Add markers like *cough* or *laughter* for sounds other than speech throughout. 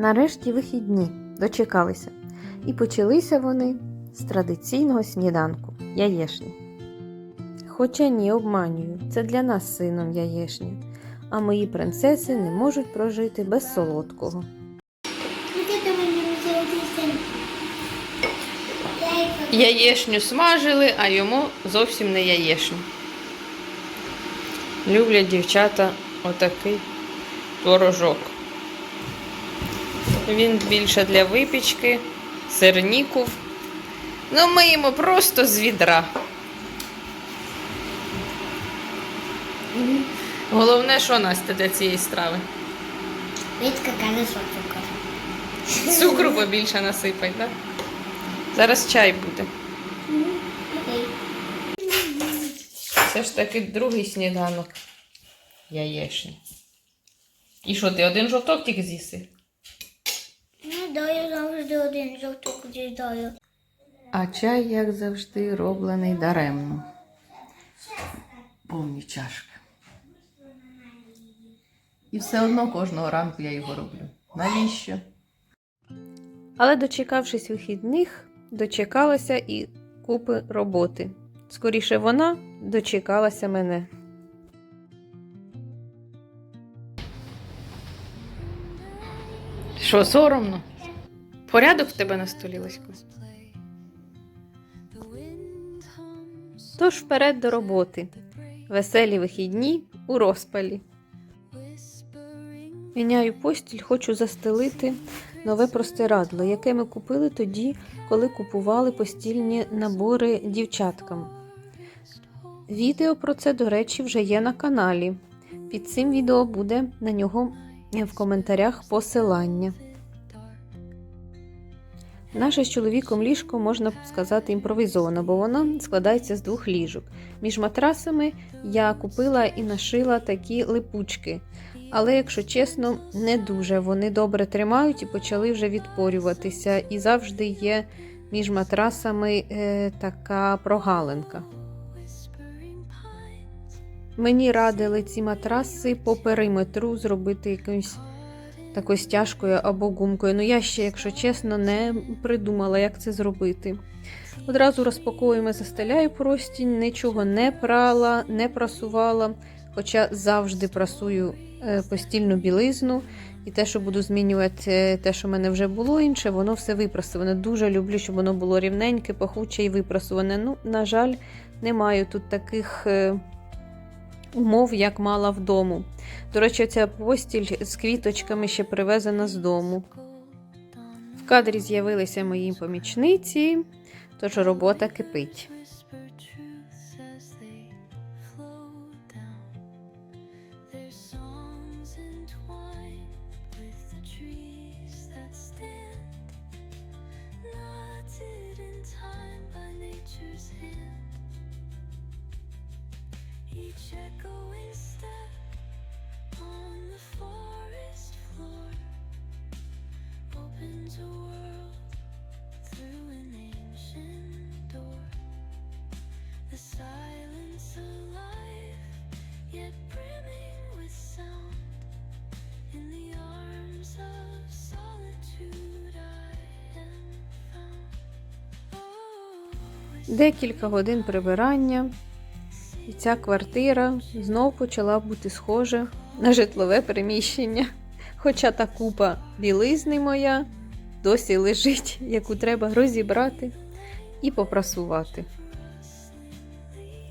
Нарешті вихідні дочекалися. І почалися вони з традиційного сніданку яєшні. Хоча ні, обманюю, це для нас з сином яєшня, а мої принцеси не можуть прожити без солодкого. Яєшню смажили, а йому зовсім не яєшню. Люблять дівчата отакий творожок. Він більше для випічки, сирніків. Ну, ми їмо просто з відра. Головне, що Настя для цієї страви. Видите, какая цукор. Цукру побільше насипать, так? Зараз чай буде. Це ж таки другий сніданок. Яєшня. І що, ти один жовток тільки з'їси? Ну, да, я завжди один жовток з'їдаю. А чай, як завжди, роблений даремно. Повні чашки. І все одно кожного ранку я його роблю. Навіщо? Але дочекавшись вихідних, дочекалася і купи роботи. Скоріше вона дочекалася мене. Що, соромно? Порядок в тебе на столі, Лесько? Тож вперед до роботи. Веселі вихідні у розпалі. Міняю постіль, хочу застелити нове простирадло, яке ми купили тоді, коли купували постільні набори дівчаткам. Відео про це, до речі, вже є на каналі. Під цим відео буде на нього в коментарях посилання. Наше з чоловіком ліжко можна сказати імпровізовано, бо воно складається з двох ліжок. Між матрасами я купила і нашила такі липучки. Але, якщо чесно, не дуже. Вони добре тримають і почали вже відпорюватися. І завжди є між матрасами е, така прогалинка. Мені радили ці матраси по периметру зробити якоюсь такою стяжкою або гумкою. Ну я ще, якщо чесно, не придумала, як це зробити. Одразу розпаковуємо, застеляю простінь, нічого не прала, не прасувала, хоча завжди прасую е, постільну білизну. І те, що буду змінювати, е, те, що в мене вже було інше, воно все випрасуване. Дуже люблю, щоб воно було рівненьке, пахуче і випрасуване. Ну, на жаль, не маю тут таких е, умов, як мала вдому. До речі, ця постіль з квіточками ще привезена з дому. В кадрі з'явилися мої помічниці, тож робота кипить. Each echoing step on the forest floor opens a world through an ancient door. The silence alive, yet brimming with sound. In the arms of solitude, I am found. Oh, Декілька годин прибирання, ця квартира знов почала бути схожа на житлове приміщення. Хоча та купа білизни моя досі лежить, яку треба розібрати і попрасувати.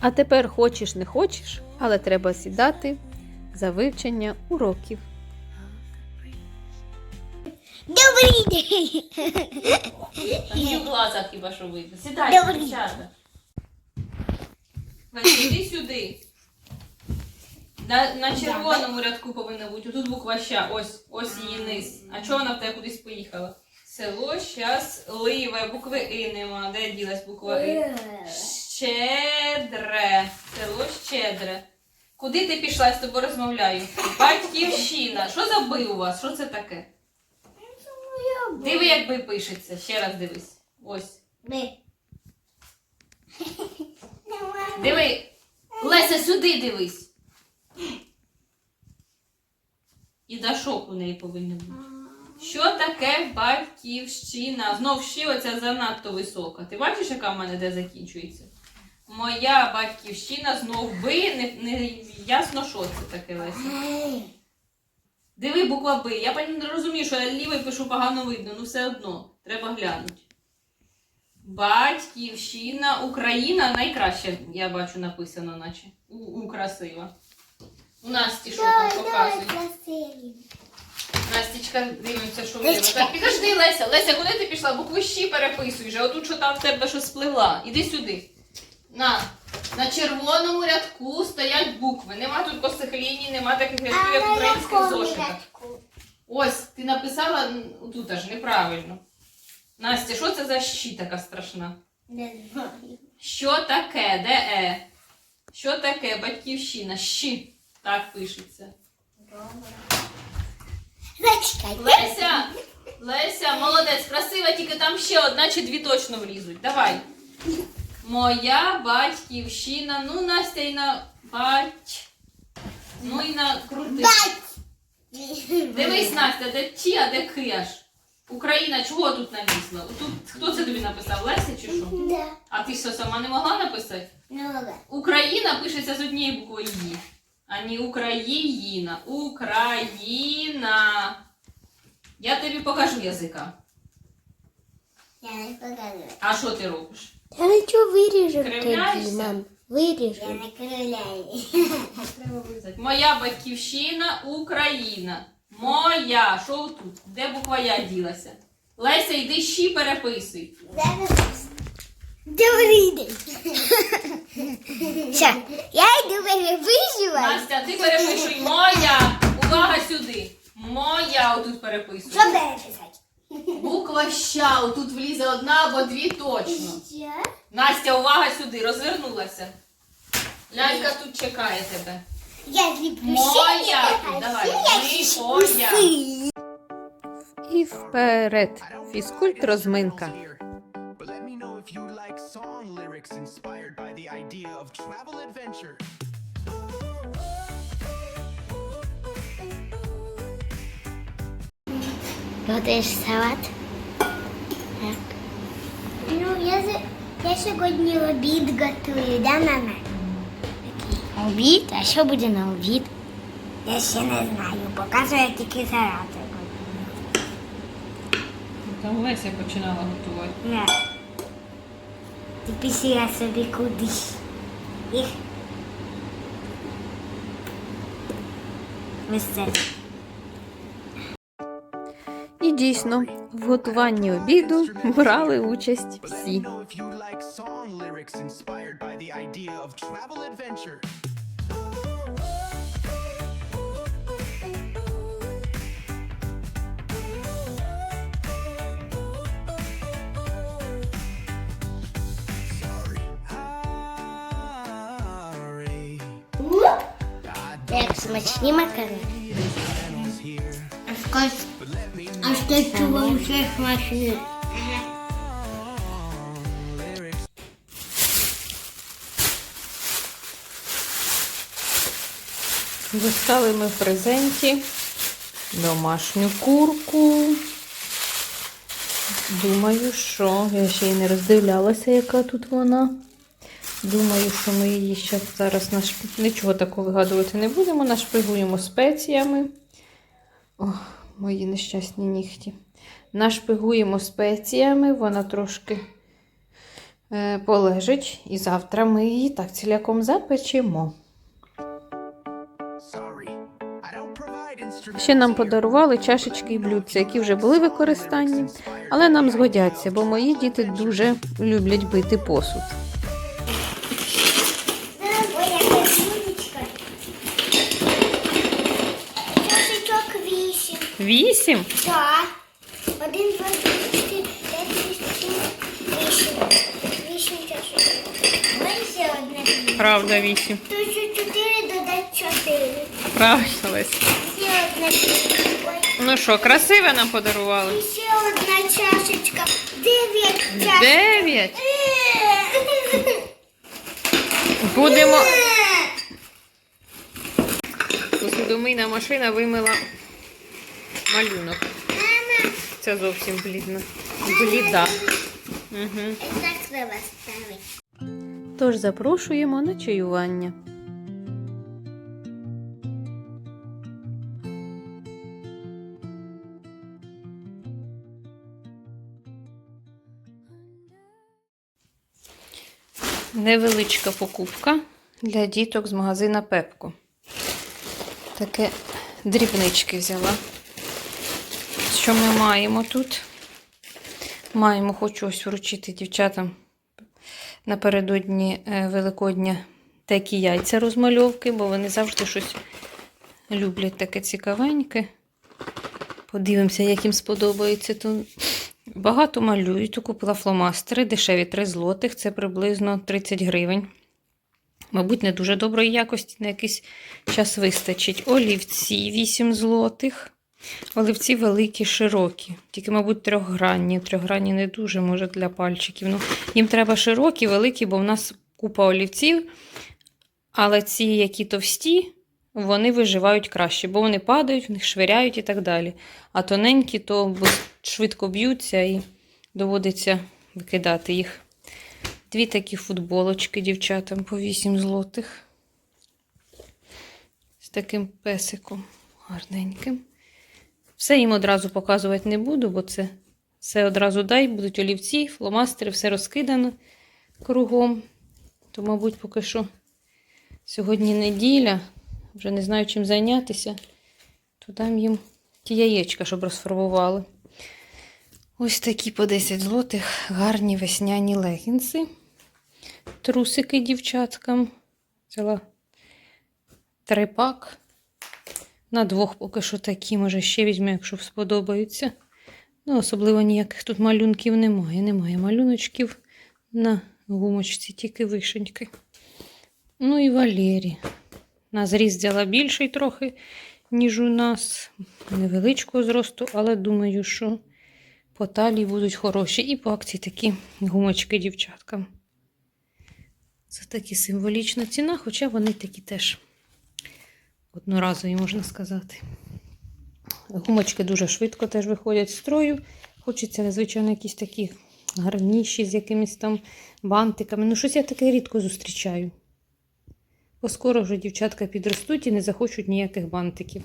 А тепер хочеш не хочеш, але треба сідати за вивчення уроків. Добрий день! Ні в глазах хіба що видно. Сідай, Добрий. дівчата. Вась, іди сюди. На, на червоному рядку повинна бути. Тут буква ща. Ось, ось її низ. А чого вона в тебе кудись поїхала? Село щасливе. Букви И нема. Де ділась буква И? Щедре. Село щедре. Куди ти пішла я з тобою розмовляю? Батьківщина. Що за би у вас? Що це таке? Диви, як би пишеться. Ще раз дивись. Ось. Ми. Диви. Леся, сюди дивись. І дашок у неї повинен бути. Що таке батьківщина? Знов ще оця занадто висока. Ти бачиш, яка в мене де закінчується? Моя батьківщина знов би, не, не ясно, що це таке Леся. Диви буква Б. Я не розумію, що я лівий пишу погано видно, ну все одно. Треба глянути. Батьківщина, Україна найкраще, я бачу, написано, наче. У, у красиво. У Насті що там показує? Настічка, дивимося, що чекай. Так, підожди, Леся. Леся, куди ти пішла? Букви щі переписуй вже. Отут що там в тебе щось спливла. Іди сюди. На. На червоному рядку стоять букви. Нема тут косих ліній, нема таких рядків, як в українських зошитах. Ось, ти написала тут аж неправильно. Настя, що це за щі така страшна? Не знаю. Що таке? Де е? Що таке батьківщина? Щі. Так пишеться. Зачекай. Леся! Леся, молодець, красива, тільки там ще одна чи дві точно влізуть. Давай. Моя батьківщина. Ну, Настя і на бать. Ну і на крути. Дивись, Настя, де ті, а де ки аж. Україна, чого тут навісла? Тут хто це тобі написав? Леся чи що? Да. А ти що сама не могла написати? Ну, ладно. Україна пишеться з однією буквою «і», а не Україна. Україна. Я тобі покажу язика. Я не показую. А що ти робиш? Та нічого виріжемо Кривляєшся? тоді, мам. Я не кривляю. Моя батьківщина Україна. Моя. Що тут? Де буква я ділася? Леся, йди щі переписуй. Добрий день. Все, я йду переписувати. Настя, ти перепишуй моя. Увага сюди. Моя отут переписуй. Що переписати? Буква ща. Отут влізе одна або дві точно. Настя, увага сюди, розвернулася. Лялька тут чекає тебе. Я зліплю Моя. Давай. Моя. І вперед. Фізкульт розминка. Готуєш салат? Так. Ну, я, я сьогодні обід готую, да, мама? Обід? А що буде на обід? Я ще не знаю, показую тільки зараз. Там Леся починала готувати. Не. Ти після собі кудись. Їх. Ось це. І дійсно, в готуванні обіду брали участь всі. Як смачні макарони. А що чого ще смачні? Достали ми в презенті домашню курку. Думаю, що я ще й не роздивлялася, яка тут вона. Думаю, що ми її ще зараз наш... нічого такого вигадувати не будемо. Нашпигуємо спеціями. Ох, мої нещасні нігті. Нашпигуємо спеціями, вона трошки е, полежить. І завтра ми її так ціляком запечемо. Ще нам подарували чашечки і блюдця, які вже були використанні, але нам згодяться, бо мої діти дуже люблять бити посуд. Ой, яка блюдечка. Чашечок вісім. Так. Один, два, три, чотири, п'ять, шість, сім, вісім. Вісім. Ой, ще одне. Правда, вісім. То що чотири додати чотири. Правильно, Лесь. Ще одна. Ой. Ну що, красиве нам подарували? І ще одна чашечка. Дев'ять чашечок. Дев'ять. *laughs* Будемо. Посудомийна машина вимила малюнок. Ця зовсім блідна. Бліда. Угу. Тож запрошуємо на чаювання. Невеличка покупка для діток з магазина Пепко. Таке дрібнички взяла. Що ми маємо тут? Маємо, хочу ось вручити дівчатам напередодні е, Великодня такі яйця розмальовки, бо вони завжди щось люблять таке цікавеньке. Подивимося, як їм сподобається. То багато малюють. То купила фломастери, дешеві 3 злотих, це приблизно 30 гривень. Мабуть, не дуже доброї якості, на якийсь час вистачить. Олівці 8 злотих. Олівці великі, широкі. Тільки, мабуть, трьохгранні. Трьохгранні не дуже, може, для пальчиків. Ну, їм треба широкі, великі, бо в нас купа олівців. Але ці, які товсті, вони виживають краще, бо вони падають, в них швиряють і так далі. А тоненькі, то швидко б'ються і доводиться викидати їх. Дві такі футболочки дівчатам по 8 злотих. З таким песиком гарненьким. Все їм одразу показувати не буду, бо це все одразу дай, будуть олівці, фломастери, все розкидано кругом. То, мабуть, поки що сьогодні неділя, вже не знаю, чим зайнятися, то дам їм ті яєчка, щоб розфарбували. Ось такі по 10 злотих гарні весняні легінси. Трусики дівчаткам. Взяла трипак. На двох поки що такі, може, ще візьму, якщо сподобаються. Ну, особливо ніяких тут малюнків немає. Немає малюночків на гумочці, тільки вишеньки. Ну і Валері. На зріст більший трохи, ніж у нас. Невеличкого зросту, але думаю, що по талії будуть хороші. І по акції такі гумочки дівчаткам. Це такі символічна ціна, хоча вони такі теж одноразові, можна сказати. Гумочки дуже швидко теж виходять з строю. Хочеться, звичайно, якісь такі гарніші з якимись там бантиками. Ну, щось я таке рідко зустрічаю. Бо скоро вже дівчатка підростуть і не захочуть ніяких бантиків.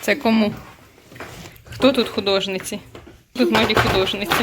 Це кому? Хто тут художниці? Тут малі художниці.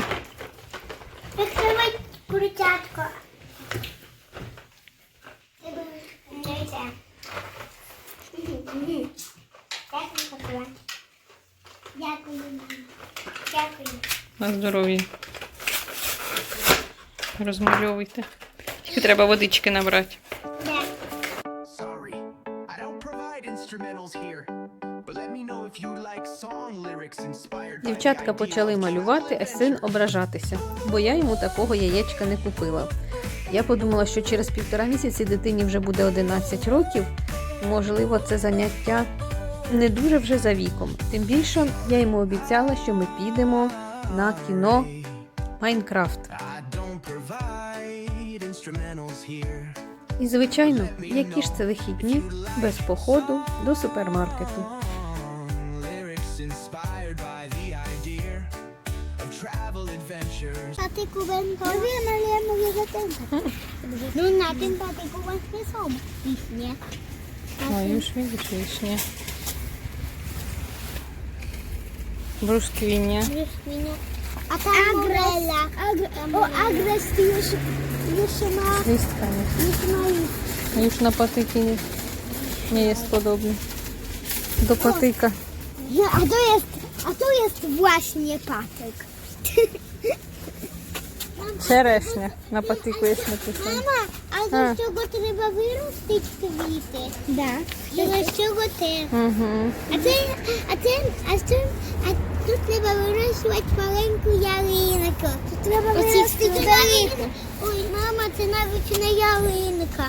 Like song lyrics inspired by the Дівчатка почали малювати, а син ображатися, бо я йому такого яєчка не купила. Я подумала, що через півтора місяці дитині вже буде 11 років. Можливо, це заняття не дуже вже за віком. Тим більше я йому обіцяла, що ми підемо на кіно Майнкрафт. І, звичайно, які ж це вихідні без походу до супермаркету. Travel adventures. Pati kuban ko. Sabi, mali mo gagatin. Doon natin pati kuban sa вишня. Брусквіння. А там Агрела. О, агрес ти już, już ma, Листками. ma już. Już na patyki nie, nie jest podobny. Do patyka. Ja, a to jest, a to jest właśnie patyk. Черешня. На patyku jest napisane. Мама, а А. з чого треба виростити квіти? Да. з чого те? Угу. А це, а це, а це, а тут треба вирощувати маленьку ялинку. Тут треба виростити ялинку. Ой, мама, це навіть не ялинка.